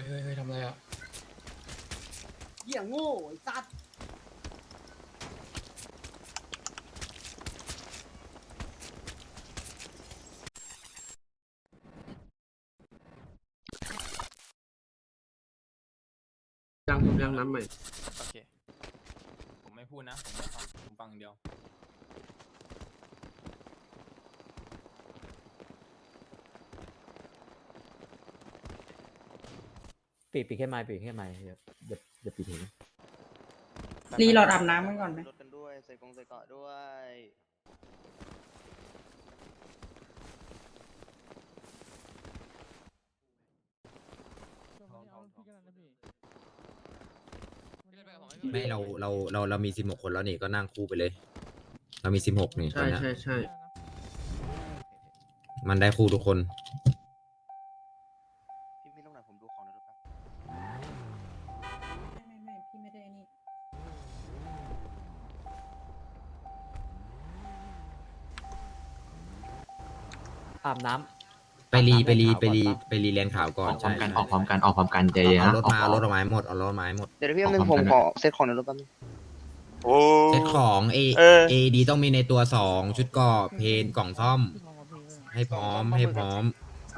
ฮ้ยเฮ้ยเฮ้ยทำอะไรอะเหี้ยโง่ไอ้สัตว์ยังผมยังน้ำใหม่โอเค ผมไม่พูดนะ ผมไม่ฟังผมฟังอย่างเดียว ปิดปิดแค่ไม้ปิดแค่ไม้เดี๋ยวเดี๋ยวเดี๋ยวปิดหูรีโหลดอาบน้ำมันก่อนไหม รถกันด้วยใส่กรงใส่เกาะด้วย ไม่เราเราเราเรามีสิบหกคนแล้วนี่ก็นั่งคู่ไปเลย เรามีสิบหกนี่ตอใช่นเนี้ยใช่ใช่มันได้คู่ทุกคน พี่ไม่ต้องไหนผมดูของในรถแป๊บไม่ไม่ไม่พี่ไม่ได้นี่ อาบน้ไปรีไปรีไปรีไปรีแลนข่าวก่อนออกพร้อใช่มกัน ออกพร้อมกัน ออกพร้อมกันใจเย็นเอานะรถมาเอารถเอาไม้หมดเอารถเอาไม้หมด เดี๋ยวพี่แป๊บนึงเอาผมของขอเซตของในรถแป๊บนึงโอ้เซตของเอเออ เอดีต้องมีในตัวสองชุดเกราะเพนกล่องซ่อม ให้พร้อมให้พร้อม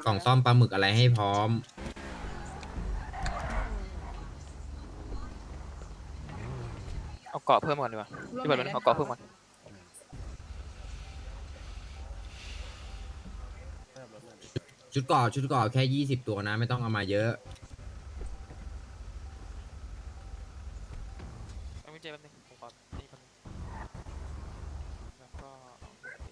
กล่องซ่อมปลาหมึกอะไรให้พร้อม เอาเกาะเพิ่มก่อนดีกว่าพี่เบิร์ดเอาเกาะเพิ่มก่อนชุดเกราะชุดเกราะแค่ยี่สิบตัวนะ ไม่ต้องเอามาเยอะ เอาวิจัยแป๊บนึงผมขอนี่แป๊บนึงแล้วก็เอาโอเค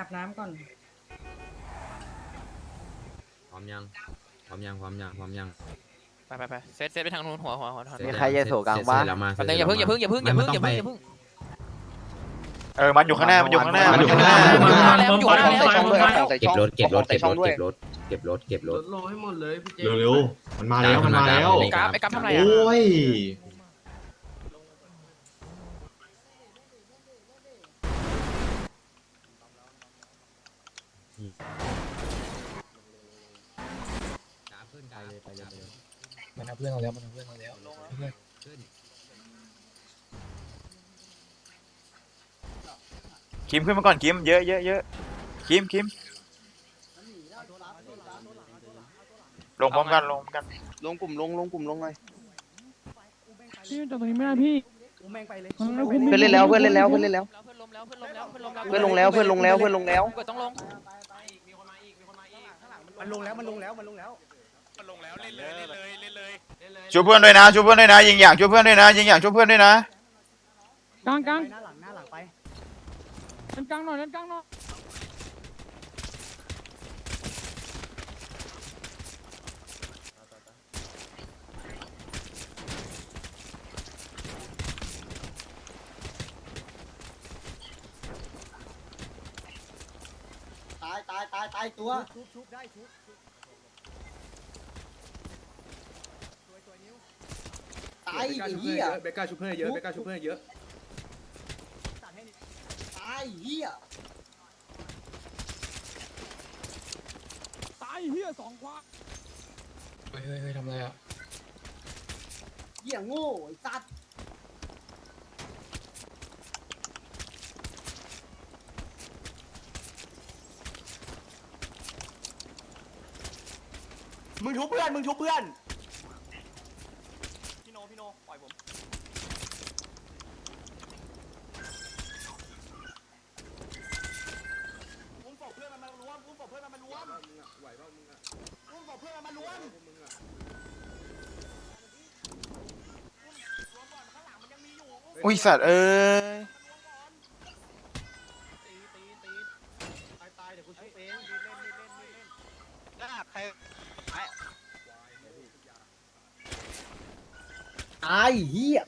อาบน้ำก่อน พร้อมยังพร้อมยังพร้อมยังพร้อมยังไปไปไปเซตเซตไปทางนู้นหัวหัวหัวหัวเสร็จแล้วเสร็จเสร็จแล้วมาแป๊บนึงอย่าเพิ่งอย่าเพิ่งอย่าเพิ่งอย่าเพิ่งอย่าเพิ่งอย่าเพิ่งเออมันอยู่ข้างหน้ามันอยู่ข้างหน้ามันอยู่ข้างหน้า มันอยู่ข้างหน้าแล้วมันอยู่ข้างหน้าใส่ช่องด้วยเอาของใส่เก็บช่องรถเก็บรถใส่เก็บช่รองถด้วยเก็บรถเก็บรถเก็บรรถถโลให้หมดเลยพี่เจ เร็วๆ มันมาแล้ว มันมาแล้วได้กราฟไอ้กราฟทำอะไรอะ โอ้ยขึ้นำไปเลยไปเลยไปเลย มันเอาเพื่อนเราแล้วมันเอาเพื่อนเราแล้วเพื่อนขึ้นคิมขึ้นมาก่อนคิมเยอะเยอะเยอะคิมคิมลงพร้อมกันลงพร้อมกันลงกลุ่มลงลงกลุ่มลงเลยพี่จอดตรงนี้ไม่ได้พี่กูแม่งไปเลยมันไม่คุ้มเพื่อนเล่นแล้วเพื่อนเล่นแล้วเพื่อนเล่นแล้วเพื่อนล้มแล้วเพื่อนล้มแล้วเพื่อนล้มแล้วเพื่อนลงแล้วเพื่อนลงแล้วเพื่อนลงแล้วเบิร์ดต้องลงมันลงแล้ว มันลงแล้วมันลงแล้วช่วยเพื่อนด้วยนะช่วยเพื่อนด้วยนะยิงอย่างช่วยเพื่อนด้วยนะยิงอย่างช่วยเพื่อนด้วยนะกลางกลางหน้าหลังหน้าหลังไปเล่นกลางหน่อยเล่นกลางหน่อยตายตายตายตายตัวชุบชุบได้ชุบ ตายไอ้เหี้ยเบก้าชุบเพื่อนเยอะเบก้าชุบเพื่อนเยอะตายเหี้ยตายเฮียสองควาเฮ้ยเฮ้ยเฮ้ยทำอะไรอะเหี้ยโง่ไอ้สัตว์มึงชุบเพื่อน มึงชุบเพื่อนพี่ โนพี่โนปล่อยผมอุ้มศพเพื่อนมันมารวมอุ้มศพเพื่อนมันมารวมไหวเปล่ามึงอะอุ้มศพเพื่อนมันมารวมมึงอะอุ้ยสัตว์เอ้ยายเฮีย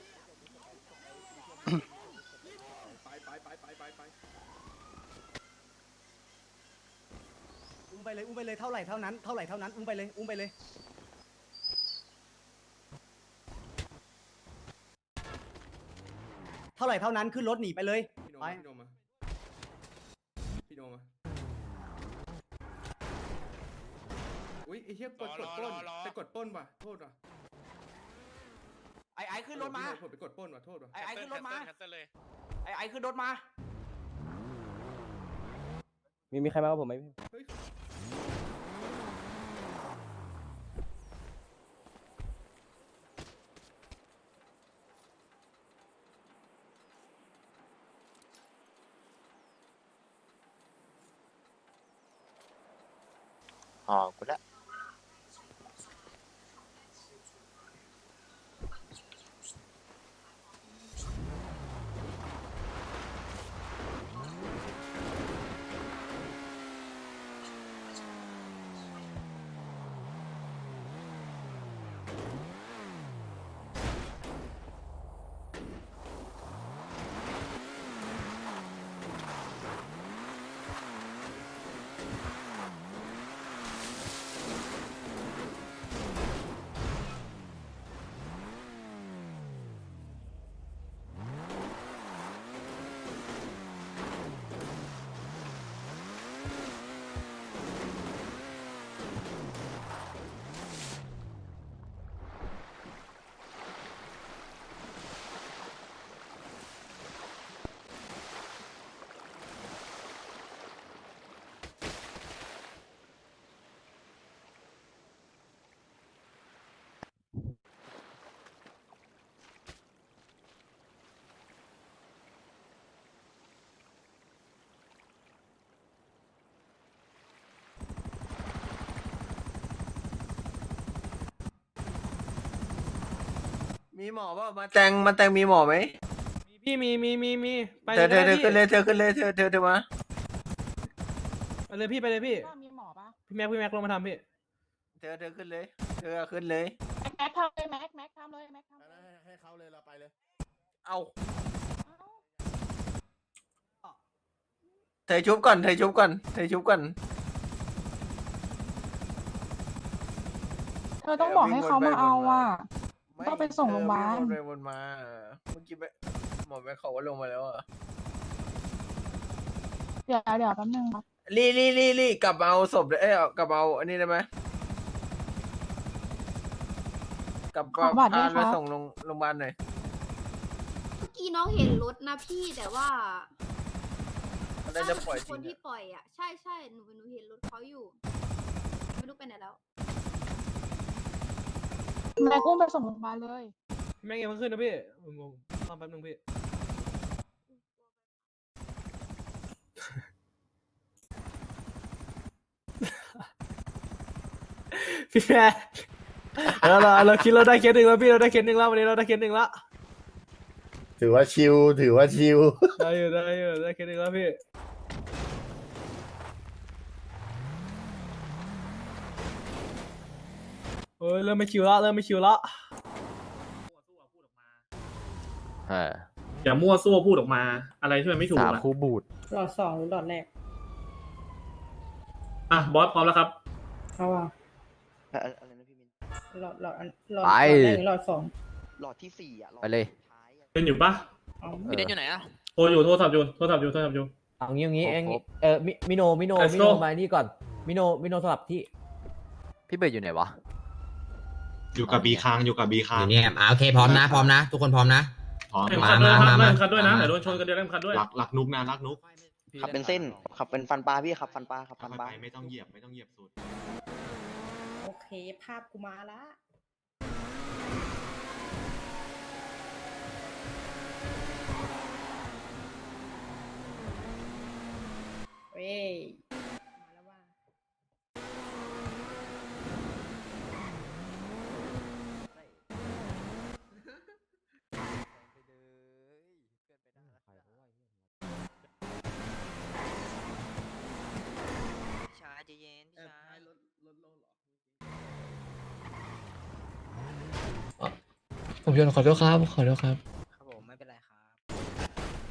อุ้มไปเลยอุ้มไปเลยเท่าไหร่เท่านั้นเท่าไหร่เท่านั้นอุ้มไปเลยอุ้มไปเลยเท่าไหร่เท่านั้นขึ้นรถหนีไปเลยไปโนมาพี่โนมาพี่โนมาอุ้ยไอ้เหี้ยกดกดปล้นไปกดปล้นป่ะโทษว่ะ อ้ไอ้ขึ้นรถมาเออพี่โนผมไปกดปล้นว่ะโทษว่ะไอ้ไอ้ขึ้นรถมา แคนเซิลเลย ไอ้ไอ้ขึ้นรถมา มีมีใครมากับผมไหมเฮ้ยอ๋อกูล มีหมอป่ะมาแตงมาแตงมีหมอไหมพี่มีมีมีมีไปเธอเธอเธอขึ้นเลยเธอขึ้นเลยเธอเธอเธอมาไปเลยพี่ไปเลยพี่ มีหมอปะพี่แม็กพี่แม็กลงมาทำพี่เธอเธอขึ้นเลย เธอขึ้นเลย แม็กทำเลยแม็กแม็กทำเลยแม็กทำเลยให้เขาเลยเราไปเลย เอาเอ้าเธอชุบก่อนเธอชุบก่อนเธอชุบก่อนเธอต้องบอกให้เขามาเอาอะ ม่ต้องไปส่งโรงพยาบาลเธอวิ่งวนไปวนมาเออเมื่อกี้ไปหมอไปเขาว่าลงมาแล้วอะเดี๋ยวเดี๋ยวแป๊บนึงครับรีรีรีรีกลับมาเอาศพเอ้ยเอากลับมาเอาอันนี้ได้ไหมกลับขอบัตรด้วยพาคไปรับส่งโรงโรงพยาบาลหน่อยเมื่อกี้น้องเห็นรถนะพี่แต่ว่าน่าจะปล่อยจครินงที่อะปล่อยอะ ใช่ใช่หนูหนูเห็นรถเขาอยู่ ไม่รู้ไปไหนแล้ว แม็กอุ้มไปส่งโรงพยาบาลเลยพี่แม็กยังเพิ่งขึ้นนะพี่งงๆรอแป๊บนึงพี่ พี่แม็กเราเราเราคิดเราได้เคสหนึ่งแล้วพี่เราได้เคสหนึ่งแล้ววันนี้เราได้เคสหนึ่งแล้วถือว่าชิว ถือว่าชิว ได้อยู่ได้อยู่ได้เคสหนึ่งแล้วพี่ เฮ้ยเริ่มไม่คิวละเริ่มไม่คิวละอย่ามั่วซั่วพูดออกมา อะไรที่มันไม่ถูกสามอะคู่บูดหลอดสองหรือหลอดแรกอะบอสพร้อมแล้วครับ เอาอะอะไรนะพี่มิน หลอดหลอดอันหลอดไปหลอดแรกหรือหลอดสองหลอดที่สี่อะไปเลยเป็นอยู่ปะเอาพี่เดนอยู่ไหนโทรอยู่โทรศัพท์อยู่โทรศัพท์อยู่โทรศัพท์อยู่ เอางี้เอางี้ครบเองครบเออมิมิโนมิโน Let's มิโน go มานี่ก่อนมิโนมิโนสลับที่พี่เบิร์ดอยู่ไหนวะ อยู่กับบีคางอยู่กับบีอคางยู่เนี่ยอ่าโอเคพร้อมนะพร้อมนะ ทุกคนพร้อมนะ พร้อมเล่นมาคัดด้วยมาครับมาเล่นคัดด้วยนะมาเดี๋ยวโดนชนกันเดี๋ยวเล่นคัดด้วย รักรักนุกนะรักนุกขับเป็นเส้นขับเป็นฟันปลาพี่ขับฟันปลาขับฟันค่อยปลาไปไม่ต้องเหยียบไม่ต้องเหยียบสุด โอเค ภาพกูมาละเว้ย ผมโยนขอโทษครับ ขอโทษครับ ครับผมไม่เป็นไรครับ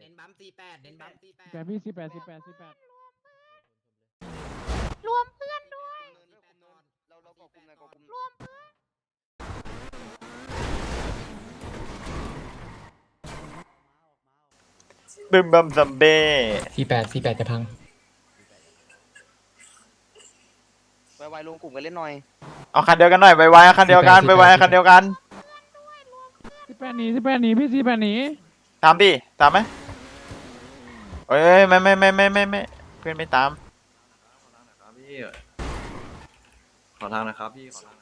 เน้นบัมตีแปดเน้นบัมตีแปด แต่พี่สิบแปดสิบแปดสี่แปด บึมบัมซัมเบ้สี่แปดสี่แปดจะพัง ไวๆรวมกลุ่มกันเล่นหน่อยเอาคันเดียวกันหน่อยไวๆคันเดียวกันสิบแปดไวคันเดียวกันสิบแปดหนีสิบแปดหนีพี่สิบแปดหนีตามดิตามไหมเอ้ยไม่ไม่ไม่ไม่ไม่ไม่เพื่อนไม่ตามพี่ขอทางนะครับพี่ขอทาง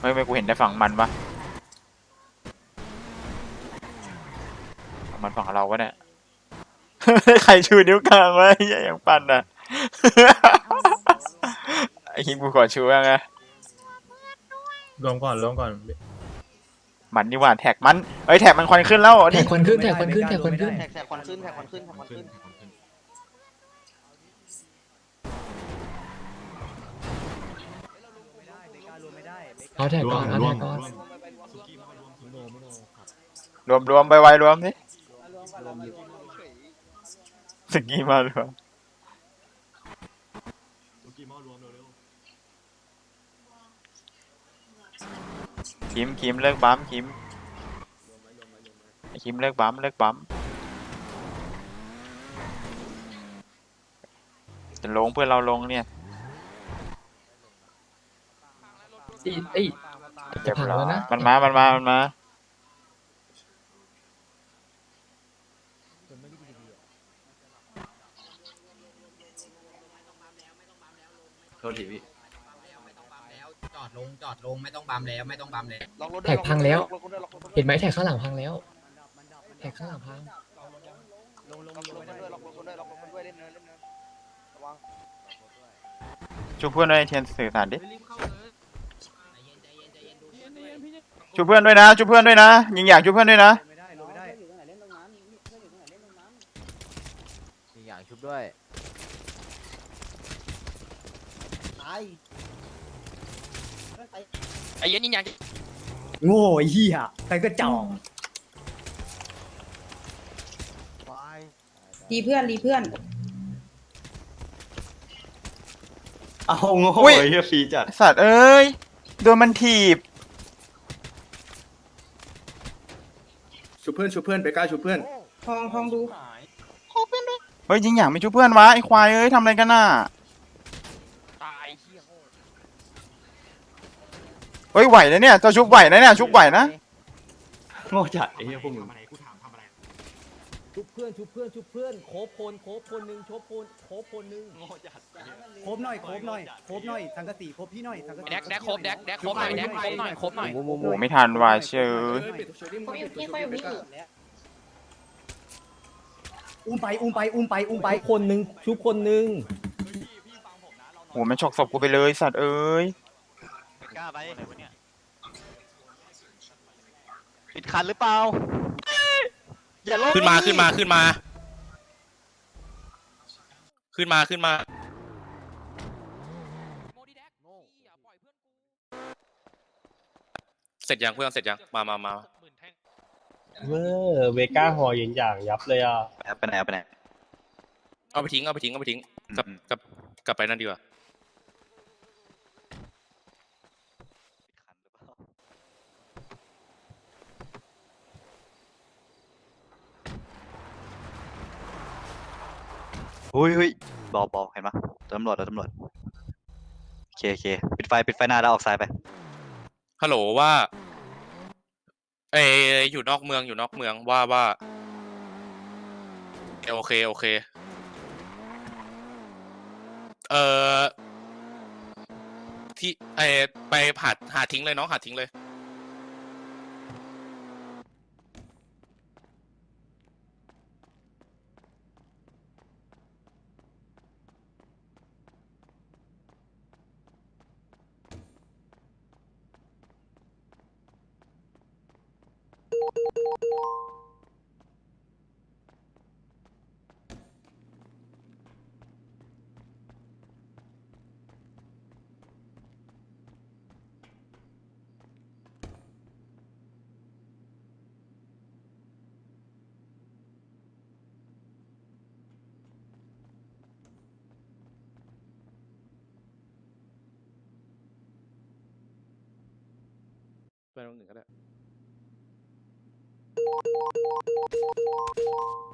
เฮ้ยไม่กูเห็นแต่ฝั่งมันปะฝั่ง มันฝั่งเราวะเนี่ย ใครชูนิ้วกลางวะไอ้เหี้ยยังปั่นอะ ไอ้คิงกูขอชูยังไงรวมก่อนรวมก่อนมันนี่หว่าแท็กมันเอ้ยแท็กมันควันขึ้นแล้วแท็นี่กควันขึ้นแท็กควันขึ้นแท็กควันขึ้น แท็กแท็กควันขึ้นแท็กควันขึ้นแท็กควันขึ้นเอาแท็กก่อนเอารวแท็มกก่อนรวมรวมไปไวๆรวมนี่ สกี้มารวมสกี้มอรวมเร็วคิมคิมเลิกบัมคิมคิมเลิกบัมเลิกบัมจะลงเพื่อเราลงเนี่ยอีเอ้ยจะพังแล้วนะ มันมา มันมา มันมา ๆโท ษทีพี่ไม่ต้องบัมแล้วจอดลงจอดลงไม่ต้องบัมแล้วไม่ต้องบัมแล้วล็อกรถด้วยแท็กพังแล้วล็อกรถด้วยล็อกรถด้วยเห็นไหมแท็กข้างหลังพังแล้ว แท็กข้างหลังพังล็อกรถด้วยล็อกรถด้วยล็อกรถด้วยเล่นเนินเล่นเนินระวังชูเพื่อนด้วยเทียนสื่อสารดิใจเย็นใจเย็นใจเย็นดูเพื่อนด้วยชูเพื่อนด้วยนะชูเพื่อนด้วยนะ ยิงอยากชูเพื่อนด้วยนะ มีอย่างชุบด้วย ไอ้เย็นยิงยังโง่ไอ้เหี้ยใครก็จ่องรีเพื่อนรีเพื่อน เอาโง่อุ้ยไอ้เหี้ยฟรีจัดสัตว์เอ้ย โดนมันถีบชูเพื่อนชูเพื่อนไปกล้าชูเพื่อนทองทองดู เฮ้ยยิงอยากไม่ชูเพื่อนวะไอ้ควายเอ้ยทำอะไรกันน่ะ ตายเฮียโง่ เฮ้ยไหวนะเนี่ยจะชุบไหวนะเนี่ยชุบไหวนะโง่จัดไอ้เหี้ยพวกมึงชุบเพื่อนชุบเพื่อนชุบเพื่อนโคบคนโคบคนหนึ่งชบคนโคบคนหนึ่งโง่จัดครบหน่อยครบหน่อยครบหน่อยสังกะสีครบพี่หน่อยสังกะสีแดกแดกครบแดกแดกครบหน่อยแดกครบหน่อยครบหน่อยโอ้โหไม่ทันว่ะเชื่อเอ้ยปิดตัวชูดิมเขาอยู่ปิดนี่ตัวชูเขาอดิยู่มไปนี่กล้าอุ้มไปอุ้มไปอุ้มไปอุ้มไปคนหนึ่งชุบคนหนึ่งโอ้โหมันฉกศพกูไปเลยสัตว์เอ้ยกล้าไป ปิดคันหรือเปล่า อย่าลงขึ้นมาขึ้นมาขึ้นมา ขึ้นมาขึ้นมาเสร็จยังเพื่อนเสร็จยังมามามาเวอร์เวก้าหอยิงอย่างยับเลยอะ ไปไหนไปไหนเอาไปทิ้งเอาไปทิ้งเอาไปทิ้งกลับกลับกลับไปนั่นดีกว่า อุ้ยอุ้ยเบาเบาเห็นปะตำรวจตำรวจโอเคโอเคปิดไฟปิดไฟหน้าแล้วออกซ้ายไป ฮัลโหลว่า เอยอยู่นอกเมืองอยู่นอกเมืองว่าว่าโอเค โอเค เอ่อที่เออไปหาหาทิ้งเลยน้องหาทิ้งเลย ไปโรงหนึ่งก็ได้ もももももも。